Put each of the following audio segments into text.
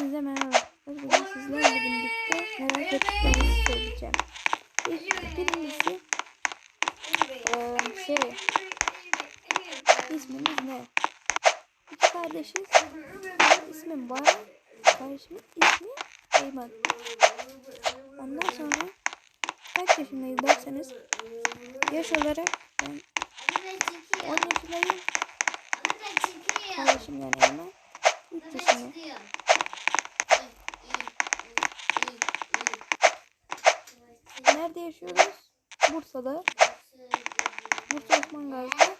Hepinize merhaba. Bugün sizlerle birlikte merak ettiklerinizi söyleyeceğim. İlk birincisi eee şey isminiz ne? İki kardeşiz. İsmim Baran. Kardeşimin ismi Eyman. Ondan sonra kaç yaşındayız derseniz yaş olarak ben 10 yaşındayım. Kardeşim yani Eyman 3 yaşında. Nerede yaşıyoruz? Bursa'da. Bursa Osman Gazi'de.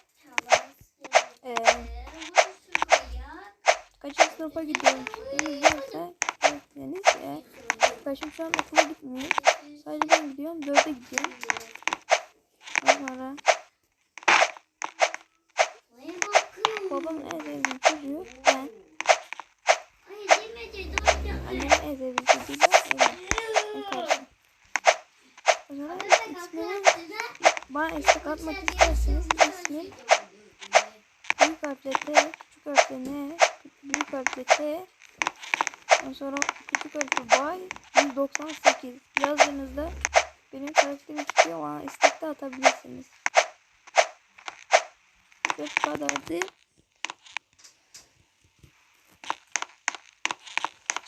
Ee, kaçıncı sınıfa gidiyorum? Varsa Deniz ya. Kardeşim şu an okula gitmiyor. Sadece ben gidiyorum. Dörde gidiyorum. Sonra babamın en sevdiği çocuğu ben. Annemin en sevdiği çocuğu da Eymen. Ben kardeşim. Zaman ismini bana istek atmak isterseniz ismim büyük harfle T, küçük harfle N, büyük harfle T, sonra küçük harfle Y, 198 yazdığınızda benim karakterim çıkıyor ama istekte atabilirsiniz. Ve bu kadardı.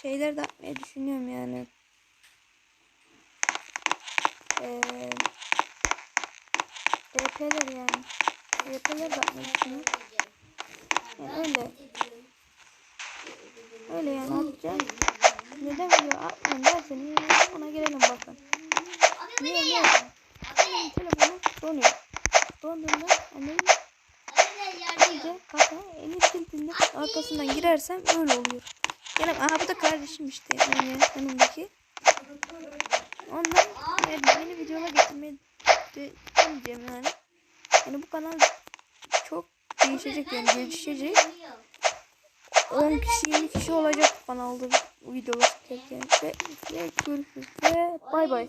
Şeyler de atmayı düşünüyorum yani. Eee DP'ler yani. DP'ler düşünüyorum. Yani öyle. Öyle yani atacağım. Neden video atmıyorum derseniz ona gelelim bakın. Niye niye? Benim telefonum donuyor. Donduğunda annem iyice kasa eli tiltinde arkasından girersem öyle oluyor. Yani aha bu da kardeşim işte yani yanımdaki. Ondan yani yeni videolar getirmeyi de deneyeceğim yani. Yani bu kanal çok değişecek yani gelişecek. 10 kişi 20 kişi olacak kanalda videolar çekerken. Ve görüşürüz ve bay bay.